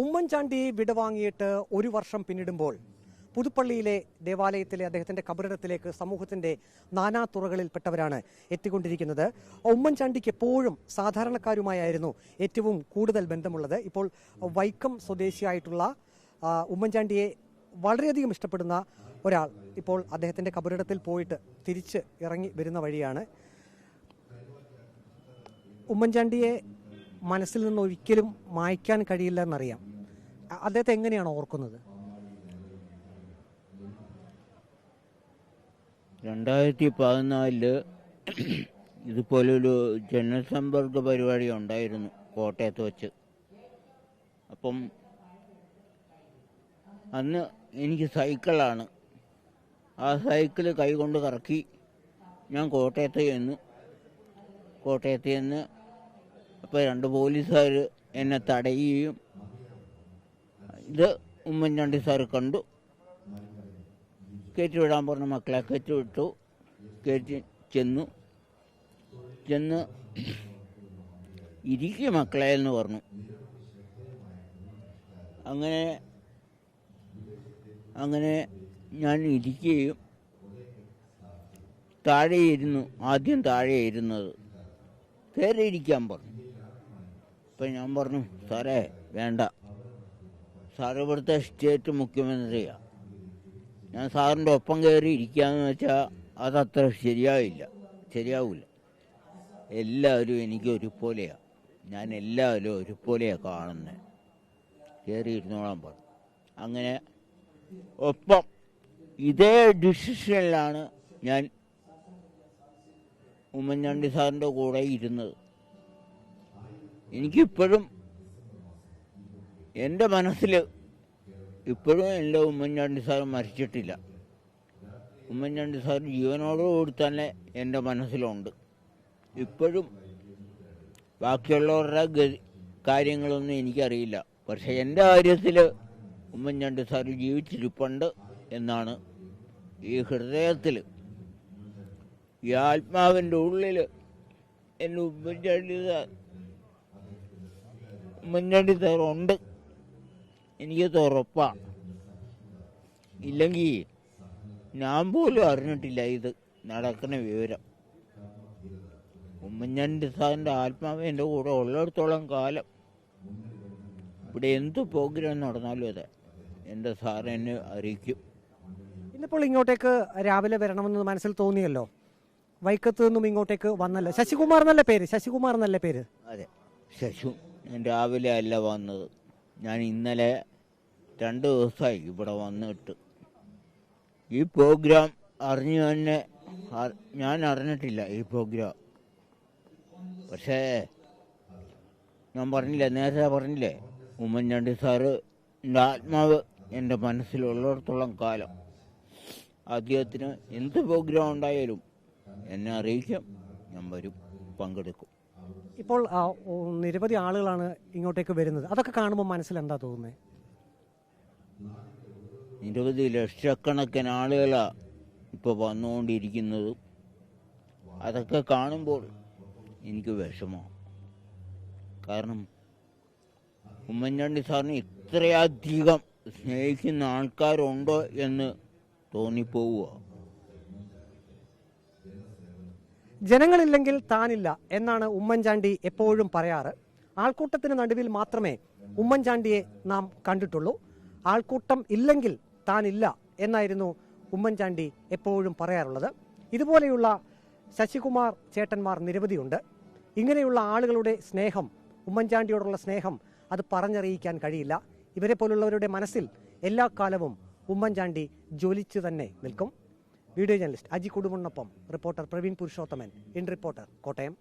ഉമ്മൻചാണ്ടിയെ വിടവാങ്ങിയിട്ട് ഒരു വർഷം പിന്നിടുമ്പോൾ പുതുപ്പള്ളിയിലെ ദേവാലയത്തിലെ അദ്ദേഹത്തിന്റെ കബറിടത്തിലേക്ക് സമൂഹത്തിന്റെ നാനാ തുറകളിൽപ്പെട്ടവരാണ് എത്തിക്കൊണ്ടിരിക്കുന്നത്. ഉമ്മൻചാണ്ടിക്ക് എപ്പോഴും സാധാരണക്കാരുമായായിരുന്നു ഏറ്റവും കൂടുതൽ ബന്ധമുള്ളത്. ഇപ്പോൾ വൈക്കം സ്വദേശിയായിട്ടുള്ള ഉമ്മൻചാണ്ടിയെ വളരെയധികം ഇഷ്ടപ്പെടുന്ന ഒരാൾ ഇപ്പോൾ അദ്ദേഹത്തിന്റെ കബറിടത്തിൽ പോയിട്ട് തിരിച്ച് ഇറങ്ങി വരുന്ന വഴിയാണ്. ഉമ്മൻചാണ്ടിയെ മനസ്സിൽ നിന്ന് ഒരിക്കലും മായ്ക്കാൻ കഴിയില്ല എന്നറിയാം. അദ്ദേഹത്തെ എങ്ങനെയാണ് ഓർക്കുന്നത്? രണ്ടായിരത്തി പതിനാലിൽ ഇതുപോലൊരു ജനസമ്പർക്ക പരിപാടി ഉണ്ടായിരുന്നു കോട്ടയത്ത് വെച്ച്. അപ്പം അന്ന് എനിക്ക് സൈക്കിളാണ്. ആ സൈക്കിൾ കൈകൊണ്ട് കറക്കി ഞാൻ കോട്ടയത്ത് ചെന്നു. കോട്ടയത്ത് ചെന്ന് അപ്പോൾ രണ്ട് പോലീസുകാർ എന്നെ തടയുകയും ഇത് ഉമ്മൻചാണ്ടി സാറ് കണ്ടു. കയറ്റി വിടാൻ പറഞ്ഞ മക്കളെ കയറ്റി വിട്ടു കയറ്റി ചെന്നു. ചെന്ന് ഇരിക്കുക മക്കളെ എന്ന് പറഞ്ഞു. അങ്ങനെ അങ്ങനെ ഞാൻ ഇരിക്കുകയും താഴെ ഇരുന്നു. ആദ്യം താഴെ ഇരുന്നത് കയറി ഇരിക്കാൻ പറഞ്ഞു. അപ്പം ഞാൻ പറഞ്ഞു സാറേ വേണ്ട. സാറ് ഇവിടുത്തെ സ്റ്റേറ്റ് മുഖ്യമന്ത്രിയാണ് ഞാൻ സാറിന്റെ ഒപ്പം കയറി ഇരിക്കുകയെന്ന് വെച്ചാൽ അതത്ര ശരിയാവില്ല ശരിയാവില്ല എല്ലാവരും എനിക്ക് ഒരുപോലെയാണ് ഞാൻ എല്ലാവരും ഒരുപോലെയാണ് കാണുന്നത് കയറി ഇരുന്നോളാൻ പറഞ്ഞു. അങ്ങനെ ഒപ്പം ഇതേ ഡിസിഷനിലാണ് ഞാൻ ഉമ്മൻചാണ്ടി സാറിന്റെ കൂടെ ഇരുന്നത്. എനിക്കിപ്പോഴും എന്റെ മനസ്സിൽ ഇപ്പോഴും എന്റെ ഉമ്മൻചാണ്ടി സാർ മരിച്ചിട്ടില്ല. ഉമ്മൻചാണ്ടി സാർ ജീവനോടുകൂടി തന്നെ എന്റെ മനസ്സിലുണ്ട്. ഇപ്പോഴും ബാക്കിയുള്ളവരുടെ ഗതി കാര്യങ്ങളൊന്നും എനിക്കറിയില്ല. പക്ഷേ എന്റെ കാര്യത്തിൽ ഉമ്മൻചാണ്ടി സാർ ജീവിച്ചിരിപ്പുണ്ട് എന്നാണ് ഈ ഹൃദയത്തിൽ ഈ ആത്മാവിന്റെ ഉള്ളിൽ എന്റെ ഉമ്മൻചാണ്ടി സാർ ഉമ്മൻചാണ്ടി സാർ ഉണ്ട് എനിക്കത് ഉറപ്പാണ് ഇല്ലെങ്കിൽ ഞാൻ പോലും അറിഞ്ഞിട്ടില്ല ഇത് നടക്കുന്ന വിവരം. ഉമ്മൻചാണ്ടി സാറിന്റെ ആത്മാവ് എന്റെ കൂടെ ഉള്ളിടത്തോളം കാലം. ഇവിടെ എന്ത് പ്രോഗ്രാം നടന്നാലും അതെ എന്റെ സാർ എന്നെ അറിയിക്കും. ഇന്നിപ്പോൾ ഇങ്ങോട്ടേക്ക് രാവിലെ വരണമെന്ന് മനസ്സിൽ തോന്നിയല്ലോ? വൈക്കത്ത് നിന്നും ഇങ്ങോട്ടേക്ക് വന്നല്ലോ? ശശികുമാർ എന്നല്ല പേര്? ശശികുമാർ എന്നല്ല പേര്? അതെ ശശു ഞാൻ രാവിലെ അല്ല വന്നത്. ഞാൻ ഇന്നലെ രണ്ട് ദിവസമായി ഇവിടെ വന്നിട്ട്. ഈ പ്രോഗ്രാം അറിഞ്ഞു തന്നെ ഞാൻ അറിഞ്ഞിട്ടില്ല ഈ പ്രോഗ്രാം പക്ഷേ ഞാൻ പറഞ്ഞില്ലേ നേരത്തെ പറഞ്ഞില്ലേ ഉമ്മൻചാണ്ടി സാറ് എന്റെ ആത്മാവ് എന്റെ മനസ്സിലുള്ളിടത്തോളം കാലം അദ്ദേഹത്തിന് എന്ത് പ്രോഗ്രാം ഉണ്ടായാലും എന്നെ അറിയിക്കാം ഞാൻ വരും പങ്കെടുക്കും. ഇപ്പോൾ നിരവധി ആളുകളാണ് ഇങ്ങോട്ടേക്ക് വരുന്നത്. അതൊക്കെ കാണുമ്പോൾ മനസ്സിൽ എന്താ തോന്നുന്നത് നിരവധി ലക്ഷക്കണക്കിന് ആളുകളാണ് ഇപ്പോൾ വന്നുകൊണ്ടിരിക്കുന്നത്. അതൊക്കെ കാണുമ്പോൾ എനിക്ക് വിഷമമാണ് കാരണം ഉമ്മൻചാണ്ടി സാറിന് ഇത്രയധികം സ്നേഹിക്കുന്ന ആൾക്കാരുണ്ടോ എന്ന് തോന്നിപ്പോവുക. ജനങ്ങളില്ലെങ്കിൽ താനില്ല എന്നാണ് ഉമ്മൻചാണ്ടി എപ്പോഴും പറയാറ്. ആൾക്കൂട്ടത്തിന് നടുവിൽ മാത്രമേ ഉമ്മൻചാണ്ടിയെ നാം കണ്ടിട്ടുള്ളൂ. ആൾക്കൂട്ടം ഇല്ലെങ്കിൽ താനില്ല എന്നായിരുന്നു ഉമ്മൻചാണ്ടി എപ്പോഴും പറയാറുള്ളത്. ഇതുപോലെയുള്ള ശശികുമാർ ചേട്ടന്മാർ നിരവധിയുണ്ട്. ഇങ്ങനെയുള്ള ആളുകളുടെ സ്നേഹം ഉമ്മൻചാണ്ടിയോടുള്ള സ്നേഹം അത് പറഞ്ഞറിയിക്കാൻ കഴിയില്ല. ഇവരെ പോലുള്ളവരുടെ മനസ്സിൽ എല്ലാ കാലവും ഉമ്മൻചാണ്ടി ജ്വലിച്ചു തന്നെ നിൽക്കും. Video journalist Aji കുടുംബനൊപ്പം reporter Praveen Purushothaman in reporter Kottayam.